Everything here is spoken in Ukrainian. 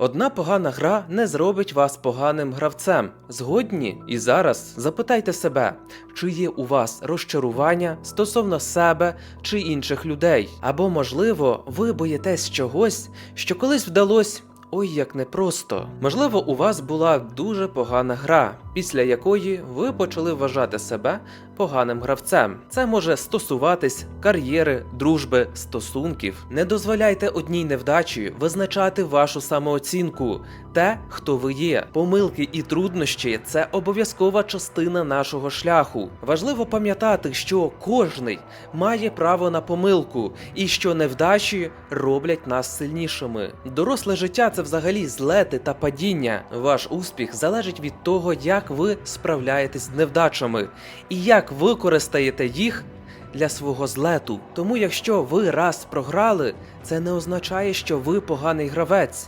Одна погана гра не зробить вас поганим гравцем. Згодні? І зараз запитайте себе, чи є у вас розчарування стосовно себе чи інших людей. Або, можливо, ви боїтесь чогось, що колись вдалося. Ой, як непросто. Можливо, у вас була дуже погана гра, після якої ви почали вважати себе поганим гравцем. Це може стосуватись кар'єри, дружби, стосунків. Не дозволяйте одній невдачі визначати вашу самооцінку, те, хто ви є. Помилки і труднощі це обов'язкова частина нашого шляху. Важливо пам'ятати, що кожний має право на помилку, і що невдачі роблять нас сильнішими. Доросле життя це взагалі злети та падіння. Ваш успіх залежить від того, як ви справляєтесь з невдачами і як використаєте їх для свого злету. Тому, якщо ви раз програли, це не означає, що ви поганий гравець.